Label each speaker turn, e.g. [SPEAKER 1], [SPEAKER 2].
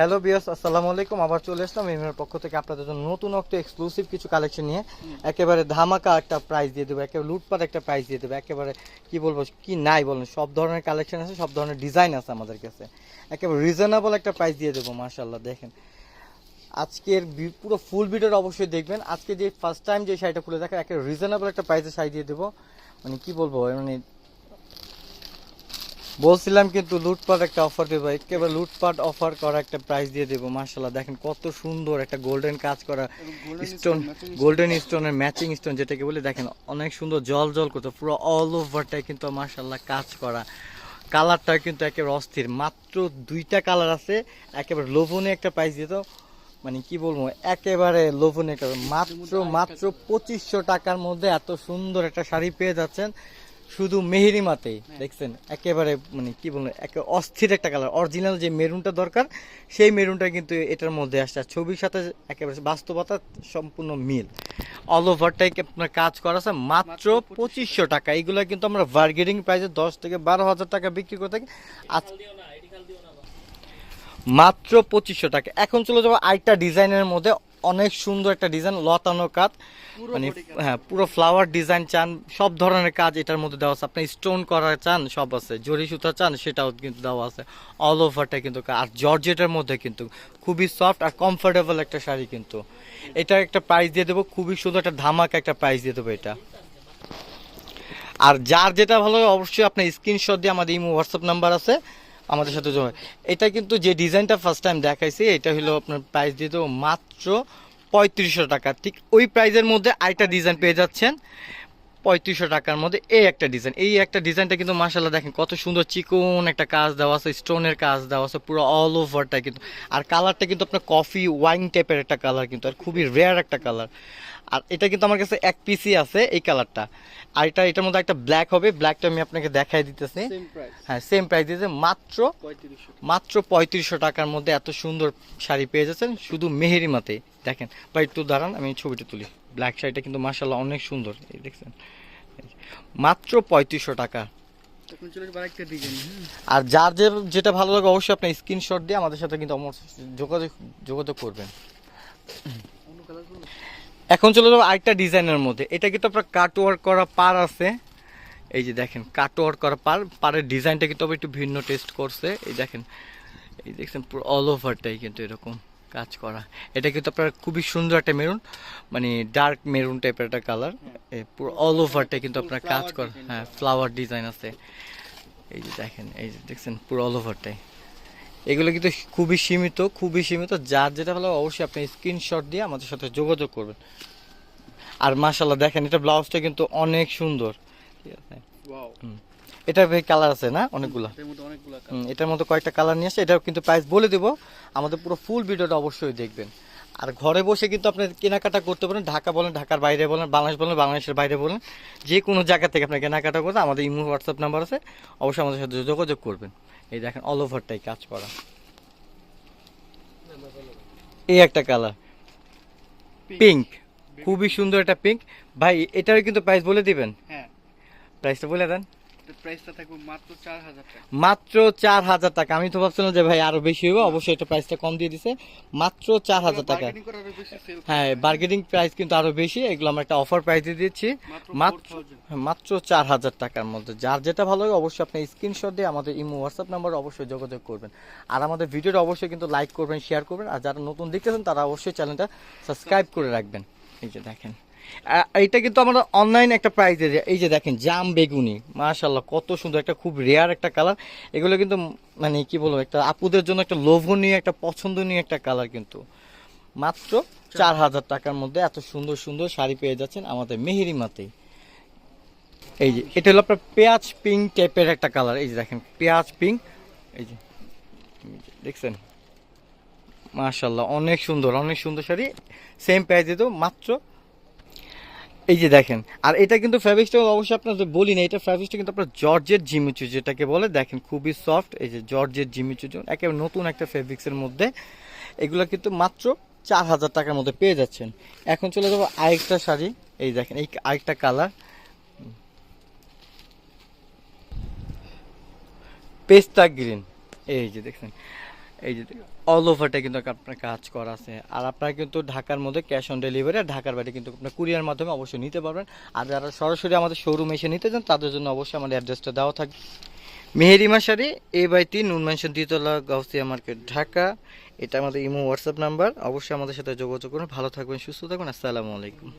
[SPEAKER 1] Hello বিয়াস আসসালামু আলাইকুম। আবার চলে আসলাম এমএর পক্ষ থেকে আপনাদের জন্য নতুন একটা এক্সক্লুসিভ কিছু কালেকশন নিয়ে। একেবারে ধামাকা একটা প্রাইস দিয়ে দেবো, একেবারে লুটপাট একটা প্রাইস দিয়ে দেবো, একেবারে কি বলব, কি নাই বলেন, সব ধরনের কালেকশন আছে, সব ধরনের ডিজাইন আছে আমাদের কাছে। একেবারে রিজনেবল একটা প্রাইস দিয়ে দেবো মাশাল্লাহ দেখেন। আজকের পুরো ফুল ভিডিওটা অবশ্যই দেখবেন। আজকে যে ফার্স্ট টাইম যে শাড়িটা খুলে দেখা একেবারে রিজনেবল একটা প্রাইসে শাড়ি দিয়ে দেবো। মানে কি বলব মানে বলছিলাম কিন্তু লুটপাট একটা অফার দেবো একেবারে লুটপাট অফার করা একটা প্রাইস দিয়ে দেবো মার্শাল্লাহ দেখেন কত সুন্দর একটা গোল্ডেন কাজ করা স্টোন গোল্ডেন স্টোনের ম্যাচিং স্টোন যেটাকে বলে দেখেন অনেক সুন্দর জল জল করতো পুরো অল ওভারটাই কিন্তু মার্শাল্লাহ কাজ করা। কালারটা কিন্তু একেবারে অস্থির মাত্র দুইটা কালার আছে একেবারে লোভনীয় একটা প্রাইস দিত মানে কি বলব একেবারে লোভনীয় একটা মাত্র মাত্র পঁচিশশো টাকার মধ্যে এত সুন্দর একটা শাড়ি পেয়ে যাচ্ছেন। শুধু মেহেরিমাতেই দেখছেন? একেবারে মানে কি বলব একে অস্থির একটা কালার অরিজিনাল যে মেরুনটা দরকার সেই মেরুনটা কিন্তু এটার মধ্যে আসছে। আর ছবির সাথে একেবারে বাস্তবতা সম্পূর্ণ মিল। অল ওভারটাই আপনার কাজ করা আছে মাত্র পঁচিশশো টাকা। এইগুলো কিন্তু আমরা বার্গেনিং প্রাইসে দশ থেকে বারো হাজার টাকা বিক্রি করে থাকি। আজ মাত্র পঁচিশশো টাকা। এখন চলে যাব আরেকটা ডিজাইনের মধ্যে অনেক সুন্দর একটা ডিজাইন লতানো কাজ মানে হ্যাঁ পুরো ফ্লাওয়ার ডিজাইন চান সব ধরনের কাজ এটার মধ্যে দেওয়া আছে। আপনি স্টোন করা চান সব আছে। জরি সুতা চান সেটাও কিন্তু দেওয়া আছে। অল ওভারটা কিন্তু আর জর্জেটের মধ্যে কিন্তু খুবই সফট আর কমফোর্টেবল একটা শাড়ি কিন্তু। এটা একটা প্রাইস দিয়ে দেবো খুবই সুন্দর একটা ধামাকা একটা প্রাইস দিয়ে দেবো এটা। আর যার যেটা ভালো অবশ্যই আপনার স্ক্রিনশট দিয়ে আমাদের ইমো হোয়াটসঅ্যাপ নাম্বার আছে। আমাদের সাথে জমে এটা কিন্তু যে ডিজাইনটা ফার্স্ট টাইম দেখাইছি, এটা হলো আপনার প্রাইস দিয়ে মাত্র পঁয়ত্রিশশো টাকা। ঠিক ওই প্রাইজের মধ্যে আরেকটা ডিজাইন পেয়ে যাচ্ছেন। পঁয়ত্রিশশো টাকার মধ্যে এই একটা ডিজাইন এই একটা ডিজাইনটা কিন্তু মাসাল্লাহ দেখেন কত সুন্দর চিকন একটা কাজ দেওয়া আছে স্টোনের কাজ দেওয়া আছে পুরো অল ওভারটা কিন্তু। আর কালারটা কিন্তু আপনার কফি ওয়াইন টাইপের একটা কালার কিন্তু আর খুবই রেয়ার একটা কালার আর এটা কিন্তু আমার কাছে এক পিসি আছে এই কালারটা আর এটা এটার মধ্যে একটা ব্ল্যাক হবে ব্ল্যাকটা আমি আপনাকে দেখাই দিতেছি। হ্যাঁ সেম প্রাইস দিয়েছে মাত্র মাত্র পঁয়ত্রিশশো টাকার মধ্যে এত সুন্দর শাড়ি পেয়ে যাচ্ছেন শুধু মেহেরিমাতে দেখেন বা একটু দাঁড়ান আমি ছবিটা তুলি। ব্ল্যাক শাড়িটা কিন্তু মাসাল্লাহ অনেক সুন্দর এই দেখছেন। মাত্র পঁয়ত্রিশশো টাকা।
[SPEAKER 2] হ্যাঁ।
[SPEAKER 1] আর যার যে যেটা ভালো লাগে অবশ্যই আপনি স্ক্রিনশট দিয়ে আমাদের সাথে কিন্তু যোগাযোগ যোগাযোগ করবেন। এখন চলে যাব আরেকটা ডিজাইনের মধ্যে। এটা কিন্তু আপনার কাট ওয়ার্ক করা পার আছে। এই যে দেখেন কাট ওয়ার্ক করা পার পারের ডিজাইনটা কিন্তু একটু ভিন্ন টেস্ট করছে। এই দেখেন এই দেখছেন পুরো অল ওভারটাই কিন্তু এরকম। কাজ করা। এটা কিন্তু আপনার খুবই সুন্দর একটা মেরুন মানে ডার্ক মেরুন টাইপের একটা কালার পুরো অল ওভারটাই কিন্তু আপনার কাজ করা। হ্যাঁ ফ্লাওয়ার ডিজাইন আছে। এই যে দেখেন এই যে দেখছেন পুরো অল ওভারটাই এগুলো কিন্তু খুবই সীমিত খুবই সীমিত। যার যেটা ভালো অবশ্যই আপনি স্ক্রিনশট দিয়ে আমাদের সাথে যোগাযোগ করবেন। আর মাশাল্লাহ দেখেন এটা ব্লাউজটা কিন্তু অনেক সুন্দর। ঠিক আছে?
[SPEAKER 2] ওয়াও
[SPEAKER 1] এটা কালার আছে না? অনেকগুলো।
[SPEAKER 2] এর মধ্যে অনেকগুলো কালার
[SPEAKER 1] হুম, এটার মধ্যে কয়েকটা কালার নিয়ে আসছে। এটাও কিন্তু প্রাইস বলে দেবো। আমাদের পুরো ফুল ভিডিওটা অবশ্যই দেখবেন। আর ঘরে বসে কিন্তু আপনি কেনাকাটা করতে পারেন। ঢাকা বলেন ঢাকার বাইরে বলেন বাংলাদেশ বলেন বাংলাদেশের বাইরে বলেন যে কোনো জায়গা থেকে আপনি কেনাকাটা করতে আমাদের ইমো হোয়াটসঅ্যাপ নাম্বার আছে। অবশ্যই আমাদের সাথে যোগাযোগ করবেন। এই দেখেন অল ওভারটাই কাজ করা। এই একটা কালার পিঙ্ক খুবই সুন্দর একটা পিঙ্ক ভাই এটারও কিন্তু প্রাইস বলে দিবেন?
[SPEAKER 2] হ্যাঁ।
[SPEAKER 1] প্রাইসটা বলে দেন।
[SPEAKER 2] এটার প্রাইসটা থাকবে মাত্র চার হাজার টাকা।
[SPEAKER 1] মাত্র আমি তো ভাবছিলাম যে ভাই আরও বেশি হবে অবশ্যই এটা প্রাইসটা কম দিয়ে দিছে। মাত্র চার হাজার টাকা। হ্যাঁ বার্গেনিং প্রাইস কিন্তু আরও বেশি এগুলো আমরা একটা অফার প্রাইস দিয়ে দিচ্ছি।
[SPEAKER 2] মাত্র
[SPEAKER 1] মাত্র
[SPEAKER 2] 4000
[SPEAKER 1] হ্যাঁ, মাত্র চার হাজার টাকার মধ্যে। যার যেটা ভালো লাগে অবশ্যই আপনি স্ক্রিনশট দিয়ে আমাদের ইমো হোয়াটসঅ্যাপ নাম্বার অবশ্যই যোগাযোগ করবেন। আর আমাদের ভিডিওটা অবশ্যই কিন্তু লাইক করবেন শেয়ার করবেন। আর যারা নতুন দেখতেছেন তারা অবশ্যই চ্যানেলটা সাবস্ক্রাইব করে রাখবেন। এই যে দেখেন। এটা কিন্তু আমরা অনলাইন একটা প্রাইস দিয়ে এই যে দেখেন, জাম বেগুনি মাশাল্লাহ কত সুন্দর, একটা খুব রেয়ার একটা কালার এগুলো কিন্তু মানে কি বলব, একটা আপুদের জন্য একটা লোভনীয়, একটা পছন্দনীয় একটা কালার কিন্তু। মাত্র চার হাজার টাকার মধ্যে এত সুন্দর সুন্দর শাড়ি পেয়ে যাচ্ছেন আমাদের মেহেরিমাতেই এই যে, এটা হলো আপনার পেঁয়াজ পিঙ্ক টাইপের একটা কালার এই যে দেখেন, পেঁয়াজ পিঙ্ক এই যে দেখছেন? মাশাল্লাহ অনেক সুন্দর অনেক সুন্দর শাড়ি। সেম প্রাইস দিত মাত্র এই যে দেখেন, আর এটা কিন্তু ফ্যাব্রিক্সটা অবশ্যই আপনাদের বলি না, এটা ফ্যাব্রিক্সটা কিন্তু আপনার জর্জের জিমিচু যেটাকে বলে, দেখেন খুবই সফট এই যে জর্জের জিমিচু একেবারে নতুন একটা ফ্যাব্রিক্সের মধ্যে। এগুলো কিন্তু মাত্র চার হাজার টাকার মধ্যে পেয়ে যাচ্ছেন। এখন চলে যাব আরেকটা শাড়ি, এই দেখেন, এই আরেকটা কালার পেস্তা গ্রিন, এই যে দেখছেন এই যে অল ওভারটা কিন্তু আপনার কাজ করা আছে। আর আপনার কিন্তু ঢাকার মধ্যে ক্যাশ অন ডেলিভারি আর ঢাকার বাইরে কিন্তু আপনার কুরিয়ার মাধ্যমে অবশ্যই নিতে পারবেন। আর যারা সরাসরি আমাদের শোরুম এসে নিতে চান, তাদের জন্য অবশ্যই আমাদের অ্যাড্রেসটা দেওয়া থাকবে। মেহেরিমা শাড়ি এ বাই তিন নুন মেনশন দ্বিতলা, গাউসিয়া মার্কেট, ঢাকা। এটা আমাদের ইমো হোয়াটসঅ্যাপ নাম্বার অবশ্যই আমাদের সাথে যোগাযোগ করুন। ভালো থাকবেন, সুস্থ থাকবেন। আসসালামু আলাইকুম।